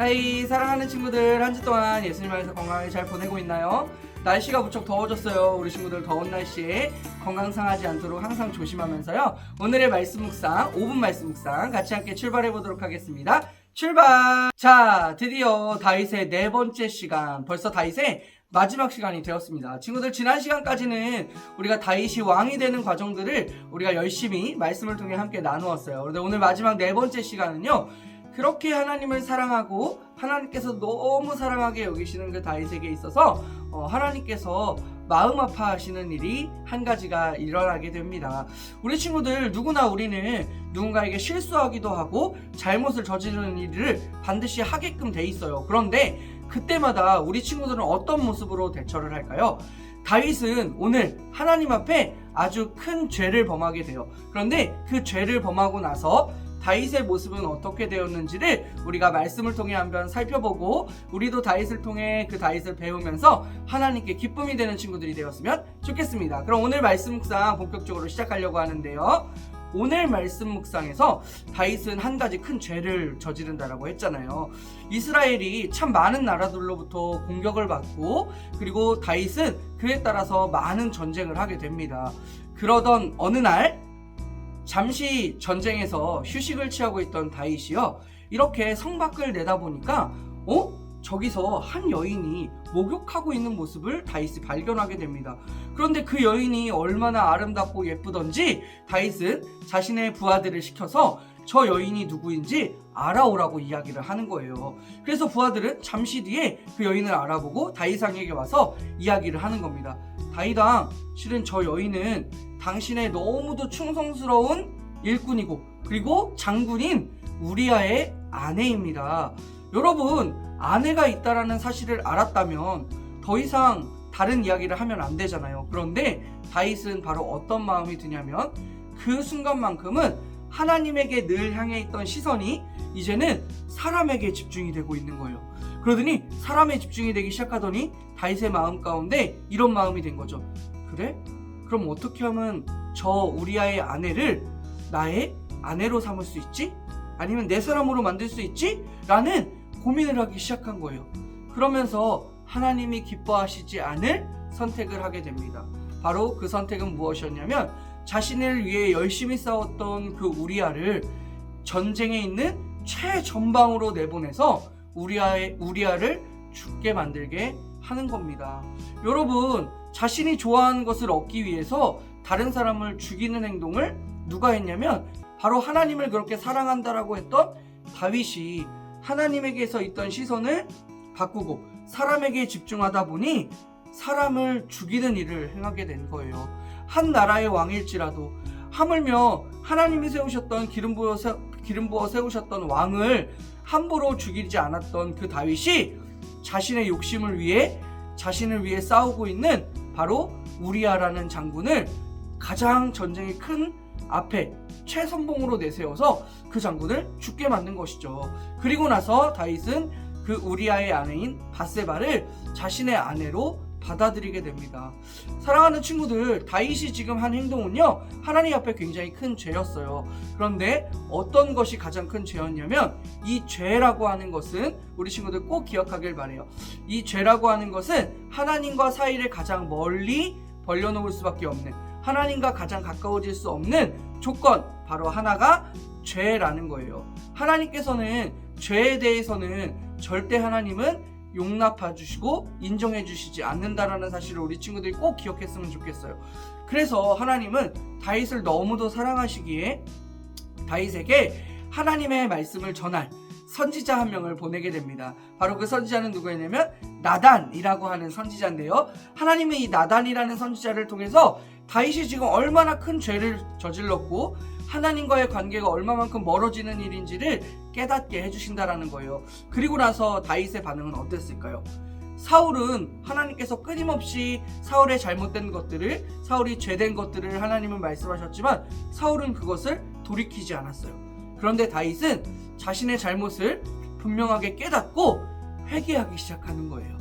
하이 사랑하는 친구들 한 주 동안 예수님 안에서 건강하게 잘 보내고 있나요? 날씨가 무척 더워졌어요. 우리 친구들 더운 날씨에 건강 상하지 않도록 항상 조심하면서요. 오늘의 말씀 묵상, 5분 말씀 묵상 같이 함께 출발해 보도록 하겠습니다. 출발! 자, 드디어 다윗의 네 번째 시간, 벌써 다윗의 마지막 시간이 되었습니다. 친구들 지난 시간까지는 우리가 다윗이 왕이 되는 과정들을 우리가 열심히 말씀을 통해 함께 나누었어요. 그런데 오늘 마지막 네 번째 시간은요. 그렇게 하나님을 사랑하고 하나님께서 너무 사랑하게 여기시는 그 다윗에게 있어서 어, 하나님께서 마음 아파하시는 일이 한 가지가 일어나게 됩니다. 우리 친구들 누구나 우리는 누군가에게 실수하기도 하고 잘못을 저지르는 일을 반드시 하게끔 돼 있어요. 그런데 그때마다 우리 친구들은 어떤 모습으로 대처를 할까요? 다윗은 오늘 하나님 앞에 아주 큰 죄를 범하게 돼요. 그런데 그 죄를 범하고 나서 다윗의 모습은 어떻게 되었는지를 우리가 말씀을 통해 한번 살펴보고 우리도 다윗을 통해 그 다윗을 배우면서 하나님께 기쁨이 되는 친구들이 되었으면 좋겠습니다. 그럼 오늘 말씀 묵상 본격적으로 시작하려고 하는데요. 오늘 말씀 묵상에서 다윗은 한 가지 큰 죄를 저지른다라고 했잖아요. 이스라엘이 참 많은 나라들로부터 공격을 받고 그리고 다윗은 그에 따라서 많은 전쟁을 하게 됩니다. 그러던 어느 날 잠시 전쟁에서 휴식을 취하고 있던 다윗이요. 이렇게 성 밖을 내다보니까 어? 저기서 한 여인이 목욕하고 있는 모습을 다윗이 발견하게 됩니다. 그런데 그 여인이 얼마나 아름답고 예쁘던지 다윗은 자신의 부하들을 시켜서 저 여인이 누구인지 알아오라고 이야기를 하는 거예요. 그래서 부하들은 잠시 뒤에 그 여인을 알아보고 다윗왕에게 와서 이야기를 하는 겁니다. 다윗왕, 실은 저 여인은 당신의 너무도 충성스러운 일꾼이고 그리고 장군인 우리아의 아내입니다. 여러분, 아내가 있다라는 사실을 알았다면 더 이상 다른 이야기를 하면 안 되잖아요. 그런데 다윗은 바로 어떤 마음이 드냐면 그 순간만큼은 하나님에게 늘 향해 있던 시선이 이제는 사람에게 집중이 되고 있는 거예요. 그러더니 사람에 집중이 되기 시작하더니 다윗의 마음 가운데 이런 마음이 된 거죠. 그래? 그럼 어떻게 하면 저 우리아의 아내를 나의 아내로 삼을 수 있지? 아니면 내 사람으로 만들 수 있지? 라는 고민을 하기 시작한 거예요. 그러면서 하나님이 기뻐하시지 않을 선택을 하게 됩니다. 바로 그 선택은 무엇이었냐면 자신을 위해 열심히 싸웠던 그 우리아를 전쟁에 있는 최전방으로 내보내서 우리아의 우리아를 죽게 만들게 하는 겁니다. 여러분, 자신이 좋아하는 것을 얻기 위해서 다른 사람을 죽이는 행동을 누가 했냐면 바로 하나님을 그렇게 사랑한다라고 했던 다윗이 하나님에게서 있던 시선을 바꾸고 사람에게 집중하다 보니 사람을 죽이는 일을 행하게 된 거예요. 한 나라의 왕일지라도 하물며 하나님이 세우셨던 기름 부어 세, 기름 부어 세우셨던 왕을 함부로 죽이지 않았던 그 다윗이 자신의 욕심을 위해 자신을 위해 싸우고 있는 바로 우리아라는 장군을 가장 전쟁이 큰 앞에 최선봉으로 내세워서 그 장군을 죽게 만든 것이죠. 그리고 나서 다윗은 그 우리아의 아내인 바세바를 자신의 아내로 받아들이게 됩니다. 사랑하는 친구들, 다윗이 지금 한 행동은요, 하나님 앞에 굉장히 큰 죄였어요. 그런데 어떤 것이 가장 큰 죄였냐면, 이 죄라고 하는 것은, 우리 친구들 꼭 기억하길 바래요. 이 죄라고 하는 것은 하나님과 사이를 가장 멀리 벌려놓을 수밖에 없는, 하나님과 가장 가까워질 수 없는 조건, 바로 하나가 죄라는 거예요. 하나님께서는 죄에 대해서는 절대 하나님은 용납해 주시고 인정해 주시지 않는다라는 사실을 우리 친구들이 꼭 기억했으면 좋겠어요. 그래서 하나님은 다윗을 너무도 사랑하시기에 다윗에게 하나님의 말씀을 전할 선지자 한 명을 보내게 됩니다. 바로 그 선지자는 누구였냐면 나단이라고 하는 선지자인데요. 하나님은 이 나단이라는 선지자를 통해서 다윗이 지금 얼마나 큰 죄를 저질렀고 하나님과의 관계가 얼마만큼 멀어지는 일인지를 깨닫게 해주신다라는 거예요. 그리고 나서 다윗의 반응은 어땠을까요? 사울은 하나님께서 끊임없이 사울의 잘못된 것들을 사울이 죄된 것들을 하나님은 말씀하셨지만 사울은 그것을 돌이키지 않았어요. 그런데 다윗은 자신의 잘못을 분명하게 깨닫고 회개하기 시작하는 거예요.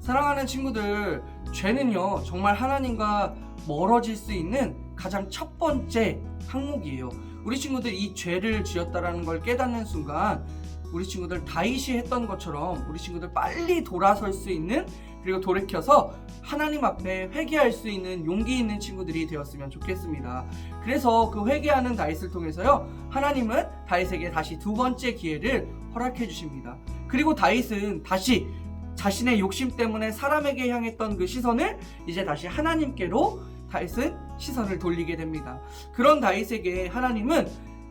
사랑하는 친구들, 죄는요, 정말 하나님과 멀어질 수 있는 가장 첫 번째 항목이에요. 우리 친구들 이 죄를 지었다라는 걸 깨닫는 순간 우리 친구들 다윗이 했던 것처럼 우리 친구들 빨리 돌아설 수 있는 그리고 돌이켜서 하나님 앞에 회개할 수 있는 용기 있는 친구들이 되었으면 좋겠습니다. 그래서 그 회개하는 다윗을 통해서요. 하나님은 다윗에게 다시 두 번째 기회를 허락해 주십니다. 그리고 다윗은 다시 자신의 욕심 때문에 사람에게 향했던 그 시선을 이제 다시 하나님께로 다윗은 시선을 돌리게 됩니다. 그런 다윗에게 하나님은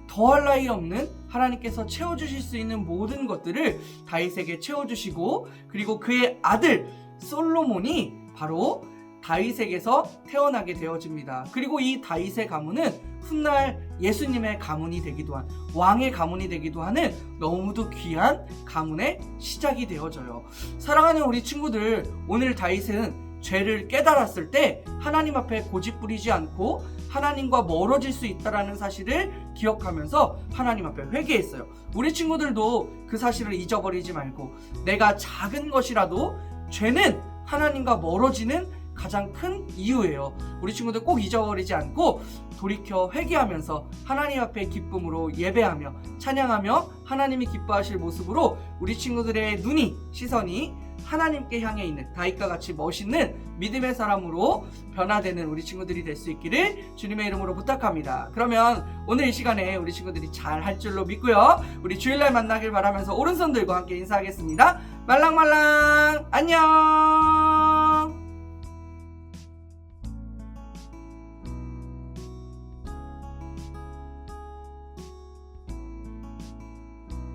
더할 나위 없는 하나님께서 채워주실 수 있는 모든 것들을 다윗에게 채워주시고 그리고 그의 아들 솔로몬이 바로 다윗에게서 태어나게 되어집니다. 그리고 이 다윗의 가문은 훗날 예수님의 가문이 되기도 한 왕의 가문이 되기도 하는 너무도 귀한 가문의 시작이 되어져요. 사랑하는 우리 친구들, 오늘 다윗은 죄를 깨달았을 때 하나님 앞에 고집 부리지 않고 하나님과 멀어질 수 있다라는 사실을 기억하면서 하나님 앞에 회개했어요. 우리 친구들도 그 사실을 잊어버리지 말고 내가 작은 것이라도 죄는 하나님과 멀어지는 가장 큰 이유예요. 우리 친구들 꼭 잊어버리지 않고 돌이켜 회개하면서 하나님 앞에 기쁨으로 예배하며 찬양하며 하나님이 기뻐하실 모습으로 우리 친구들의 눈이 시선이 하나님께 향해 있는 다윗과 같이 멋있는 믿음의 사람으로 변화되는 우리 친구들이 될 수 있기를 주님의 이름으로 부탁합니다. 그러면 오늘 이 시간에 우리 친구들이 잘 할 줄로 믿고요. 우리 주일날 만나길 바라면서 오른손 들고 함께 인사하겠습니다. 말랑말랑 안녕.